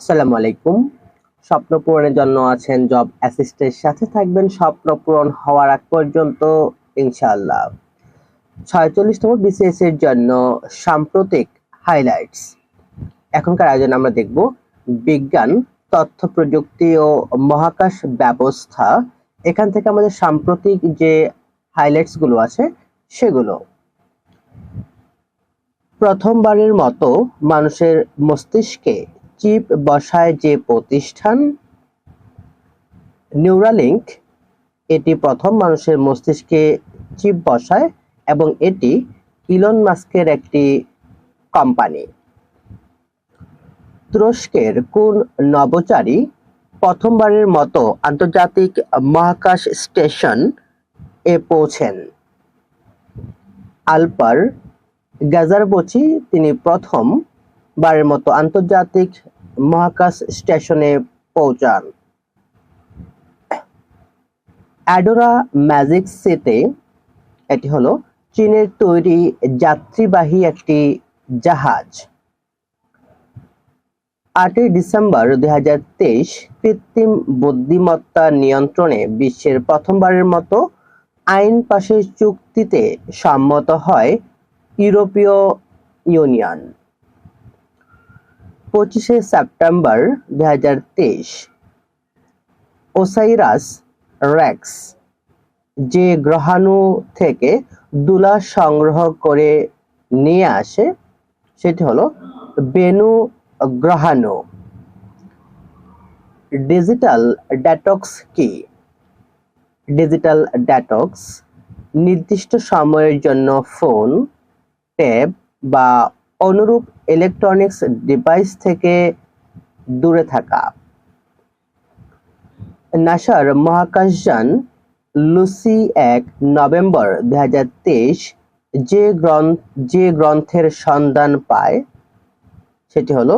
আসসালামু আলাইকুম। স্বপ্ন পূরণের জন্য আছেন জব অ্যাসিস্টের সাথে থাকবেন স্বপ্ন পূরণ হওয়ার আগ পর্যন্ত, ইনশাআল্লাহ। ছয়চল্লিশতম বিসিএস এর জন্য সাম্প্রতিক হাইলাইটস এখনকার আয়োজন আমরা দেখব বিজ্ঞান, তথ্য প্রযুক্তি ও মহাকাশ ব্যবস্থা। এখান থেকে আমাদের সাম্প্রতিক যে হাইলাইটসগুলো আছে, সেগুলো। প্রথমবারের মতো মানুষের মস্তিষ্কে চিপ বসায় যে প্রতিষ্ঠান নিউরালিংক এটি প্রথম মানুষের মস্তিষ্কে চিপ বসায় এবং এটি ইলন মাস্কের একটি কোম্পানি তুরস্কের কোন নভোচারী প্রথমবারের মতো আন্তর্জাতিক মহাকাশ স্টেশন এ পৌঁছেন? আলপার গাজারবচি, তিনি প্রথম বারের মতো আন্তর্জাতিক মহাকাশ স্টেশনে পৌঁছান। অ্যাডোরা ম্যাজিক সিতে এটি হলো চীনের তৈরি যাত্রীবাহী একটি জাহাজ। আটই ডিসেম্বর দুই হাজার তেইশ কৃত্রিম বুদ্ধিমত্তা নিয়ন্ত্রণে বিশ্বের প্রথমবারের মতো আইন পাশের চুক্তিতে সম্মত হয় ইউরোপীয় ইউনিয়ন। পঁচিশে সেপ্টেম্বর দুই হাজার তেইশ। ওসাইরাস র্যাক্স যে গ্রহাণু থেকে দুলা সংগ্রহ করে নিয়ে আসে, সেটি হলো বেনু গ্রহাণু। ডিজিটাল ডেটক্স কি? ডিজিটাল ডেটক্স, নির্দিষ্ট সময়ের জন্য ফোন, ট্যাব বা অনুরূপ ইলেকট্রনিক্স ডিভাইস থেকে দূরে থাকা। নাসার মহাকাশযান লুসি এক নভেম্বর দুই যে গ্রন্থ, যে গ্রন্থের সন্ধান পায়, সেটি হলো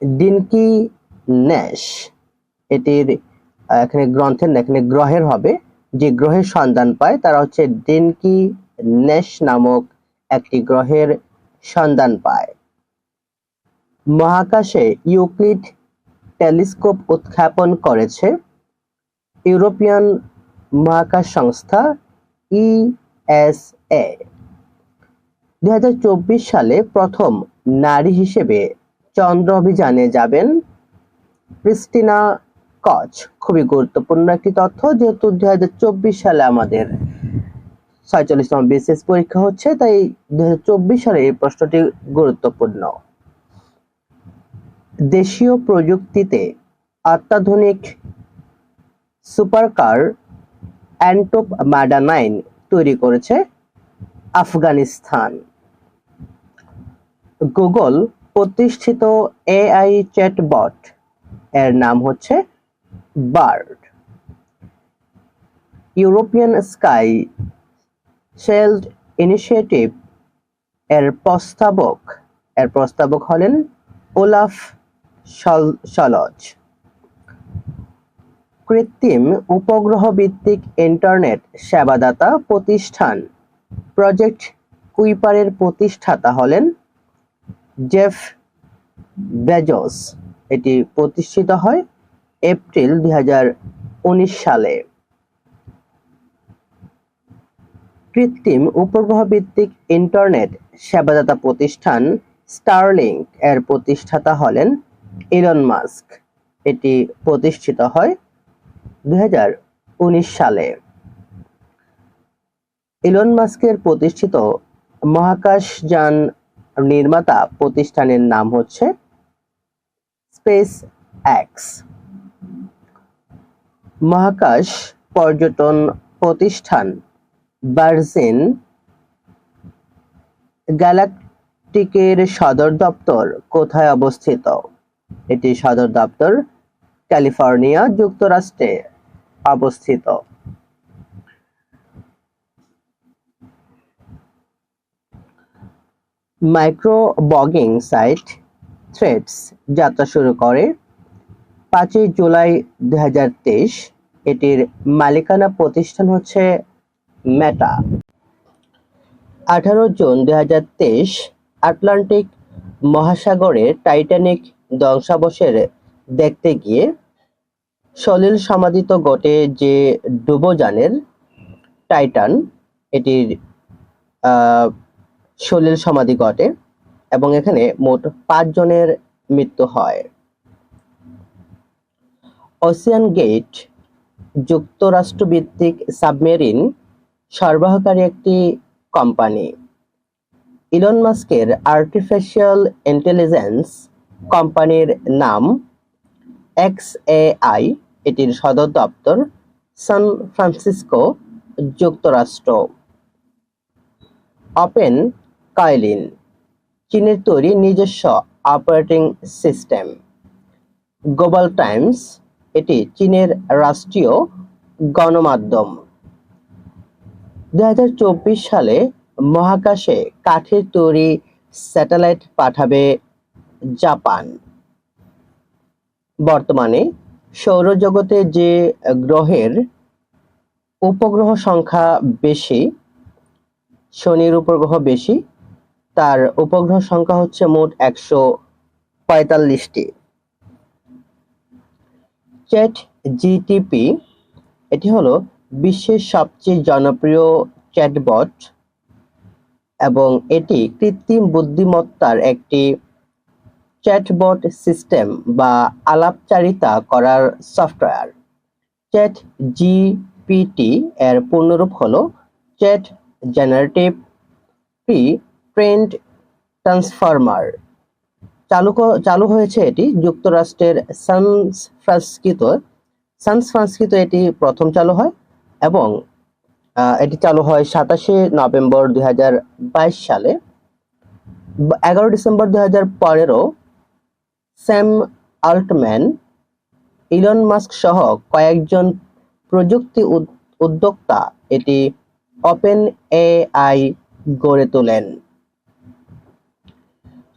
ডিনকি ন্যাশ। এটির, এখানে গ্রন্থের, এখানে গ্রহের হবে। যে গ্রহের সন্ধান পায়, তারা হচ্ছে ডিনকি ন্যাশ নামক একটি গ্রহের সন্ধান পায়। মহাকাশে ইউক্লিড টেলিস্কোপ উৎক্ষেপণ করেছে। ইউরোপিয়ান মহাকাশ সংস্থা ইএসএ দু হাজার চব্বিশ সালে প্রথম নারী হিসেবে চন্দ্র অভিযানে যাবেন ক্রিস্টিনা কচ। খুবই গুরুত্বপূর্ণ একটি তথ্য, যেহেতু দুই হাজার চব্বিশ সালে আমাদের ছয়চল্লিশতম বিসিএস পরীক্ষা হচ্ছে, তাই দু হাজার চব্বিশ সালে এই প্রশ্নটি গুরুত্বপূর্ণ। দেশীয় প্রযুক্তিতে অত্যাধুনিক সুপারকার অ্যান্টোপ ম্যাডানাইন তৈরি করেছে আফগানিস্তান। গুগল প্রতিষ্ঠিত এআই চ্যাটবট, এর নাম হচ্ছে Bard. European Sky Shield Initiative এর প্রস্তাবক এর প্রস্তাবক হলেন ওলাফ সলজ। কৃত্রিম উপগ্রহ ভিত্তিক ইন্টারনেট সেবাদাতা প্রতিষ্ঠান, প্রজেক্ট কুইপারের প্রতিষ্ঠাতা হলেন জেফ বেজস। এটি প্রতিষ্ঠিত হয় এপ্রিল দুই হাজার উনিশ সালে। কৃত্রিম উপগ্রহ ভিত্তিক ইন্টারনেট সেবাদাতা প্রতিষ্ঠান স্টারলিংক এর প্রতিষ্ঠাতা হলেন ইলন মাস্ক। এটি প্রতিষ্ঠিত হয় দুই হাজার উনিশ সালে। ইলন মাস্কের প্রতিষ্ঠিত মহাকাশযান নির্মাতা প্রতিষ্ঠানের নাম হচ্ছে স্পেস এক্স মহাকাশ পর্যটন প্রতিষ্ঠান ভার্জিন গ্যালাকটিকের সদর দপ্তর কোথায় অবস্থিত? এটি সদর দপ্তর ক্যালিফোর্নিয়া যুক্তরাষ্ট্রে অবস্থিত। মাইক্রো বগিং সাইট থ্রেডস যাত্রা শুরু করে পাঁচই জুলাই দু হাজার তেইশ। এটির মালিকানা প্রতিষ্ঠান হচ্ছে মেটা। আঠারো জুন দুই হাজার তেইশ আটলান্টিক মহাসাগরে টাইটানিক ধ্বংসাবশের দেখতে গিয়ে সলিল সমাধিত ঘটে যে ডুবোজানের টাইটান, এটির সলিল সমাধি ঘটে এবং এখানে মোট পাঁচ জনের মৃত্যু হয়। ওসিয়ান গেট যুক্তরাষ্ট্র ভিত্তিক সাবমেরিন সরবরাহকারী একটি কোম্পানি। ইলন মাস্কের আর্টিফিশিয়াল ইন্টেলিজেন্স কোম্পানির নাম এক্সএআই এটির সদর দপ্তর সান ফ্রান্সিসকো যুক্তরাষ্ট্র। ওপেন কাইলিন চীনের তৈরি নিজস্ব অপারেটিং সিস্টেম গ্লোবাল টাইমস এটি চীনের রাষ্ট্রীয় গণমাধ্যম। দুই হাজার চব্বিশ সালে মহাকাশে কাঠের তৈরি স্যাটেলাইট পাঠাবে জাপান। বর্তমানে সৌরজগতে যে গ্রহের উপগ্রহ সংখ্যা বেশি, শনির উপগ্রহ বেশি, তার উপগ্রহ সংখ্যা হচ্ছে মোট একশো পঁয়তাল্লিশটি। চ্যাট জিটিপি, এটি হলো বিশ্বের সবচেয়ে জনপ্রিয় চ্যাটবট এবং এটি কৃত্রিম বুদ্ধিমত্তার একটি চ্যাটবট সিস্টেম বা আলাপচারিতা করার সফটওয়্যার। চ্যাট জিপিটি এর পূর্ণরূপ হল chat generative pre trained transformer. চালু চালু হয়েছে এটি যুক্তরাষ্ট্রের সান ফ্রান্সকিত সান ফ্রান্সকিত এটি প্রথম চালু হয়। এবং এটি চালু হয় সাতাশে নভেম্বর দুই হাজার বাইশ সালে। এগারো ডিসেম্বর দুই হাজার পনেরো, স্যাম আল্টম্যান, ইলন মাস্ক সহ কয়েকজন প্রযুক্তি উদ- উদ্যোক্তা এটি ওপেন এআই গড়ে তোলেন।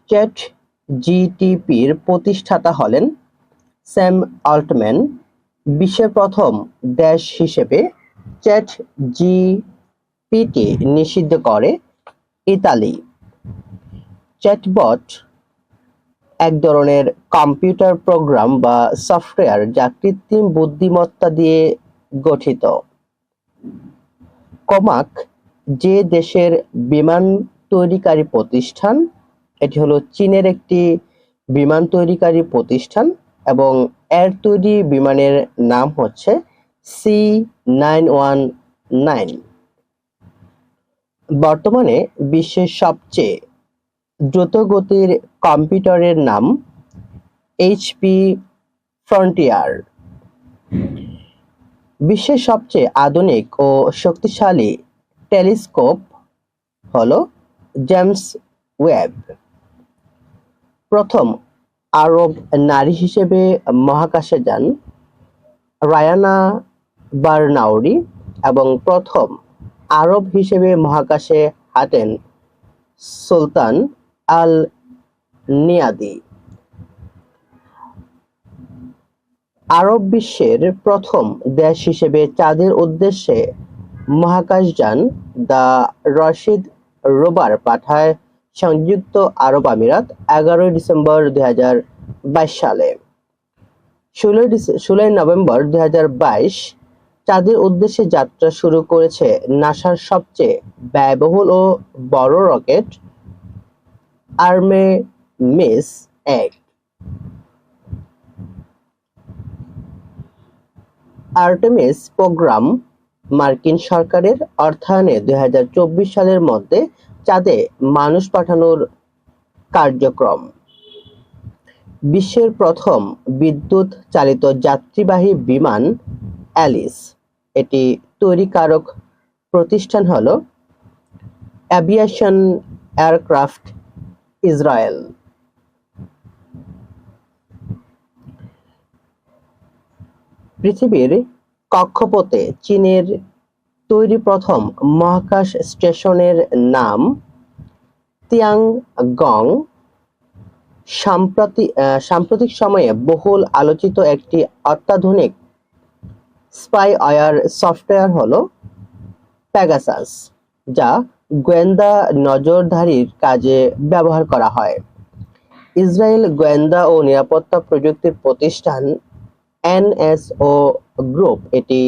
চ্যাট জিটিপির প্রতিষ্ঠাতা হলেন স্যাম আল্টম্যান, বিশ্বের প্রথম দেশ হিসেবে চ্যাট জিপিটি নিষিদ্ধ করে ইতালি। চ্যাটবট এক ধরনের কম্পিউটার প্রোগ্রাম বা সফটওয়্যার যা কৃত্রিম বুদ্ধিমত্তা দিয়ে গঠিত। কমাক যে দেশের বিমান তৈরিকারী প্রতিষ্ঠান, এটি হলো চীনের একটি বিমান তৈরিকারী প্রতিষ্ঠান এবং এর তৈরি বিমানের নাম হচ্ছে সি নাইন ওয়ান নাইন বর্তমানে বিশ্বের সবচেয়ে দ্রুতগতির কম্পিউটারের নাম এইচপি ফ্রন্টিয়ার বিশ্বের সবচেয়ে আধুনিক ও শক্তিশালী টেলিস্কোপ হলো জেমস ওয়েব প্রথম আরব নারী হিসেবে মহাকাশে যান রায়ানা বার্নাউরি এবং প্রথম আরব হিসেবে মহাকাশে হাঁটেন সুলতান আল নিয়াদি আরব বিশ্বের প্রথম দেশ হিসেবে চাঁদের উদ্দেশ্যে মহাকাশযান দ্য রশিদ রোবার পাঠায় সংযুক্ত আরব আমিরাত এগারোই ডিসেম্বর দুই হাজার বাইশ সালে। ষোলোই ষোলোই নভেম্বর বাইশ চাঁদের উদ্দেশ্যে যাত্রা শুরু করেছে নাসার সবচেয়ে ব্যয়বহুল ও বড় রকেট আর্মে মিস এক। আর্টেমিস প্রোগ্রাম মার্কিন সরকারের অর্থায়নে দুই হাজার চব্বিশ সালের মধ্যে চাঁদে মানুষ পাঠানোর কার্যক্রম। বিশ্বের প্রথম বিদ্যুৎ চালিত যাত্রীবাহী বিমান অ্যালিস। এটি তৈরিকারক প্রতিষ্ঠান হল অ্যাভিয়েশন এয়ারক্রাফট ইসরায়েল। পৃথিবীর কক্ষপথে চীনের তৈরি প্রথম মহাকাশ স্টেশনের নাম তিয়াংগং। সাম্প্রতিক সাম্প্রতিক সময়ে বহুল আলোচিত একটি অত্যাধুনিক স্পাইওয়্যার সফটওয়্যার হলো প্যাগাসাস যা গোয়েন্দা নজরদারির কাজে ব্যবহার করা হয়। ইসরায়েল গোয়েন্দা ও নিরাপত্তা প্রযুক্তি প্রতিষ্ঠান এনএসও গ্রুপ এটি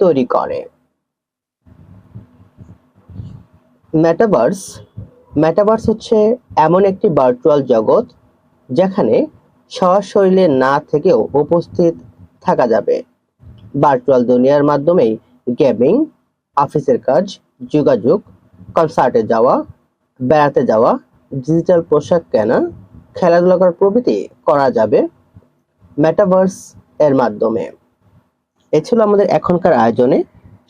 তৈরি করে। মেটাভার্স মেটাভার্স হচ্ছে এমন একটি ভার্চুয়াল জগৎ, যেখানে সশরীরে না থেকেও উপস্থিত থাকা যাবে। ভার্চুয়াল দুনিয়ার মাধ্যমেই গেমিং অফিসের কাজ, যোগাযোগ কনসার্টে যাওয়া, বেড়াতে যাওয়া ডিজিটাল পোশাক কেনা, খেলাধুলা করার প্রভৃতি করা যাবে মেটাভার্স এর মাধ্যমে। এ ছিল আমাদের এখনকার আয়োজনে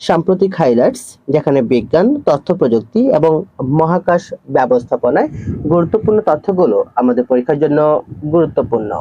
সাম্প্রতিক হাইলাইটস যেখানে বিজ্ঞান, তথ্য প্রযুক্তি এবং মহাকাশ ব্যবস্থাপনায় গুরুত্বপূর্ণ তথ্যগুলো আমাদের পরীক্ষার জন্য গুরুত্বপূর্ণ।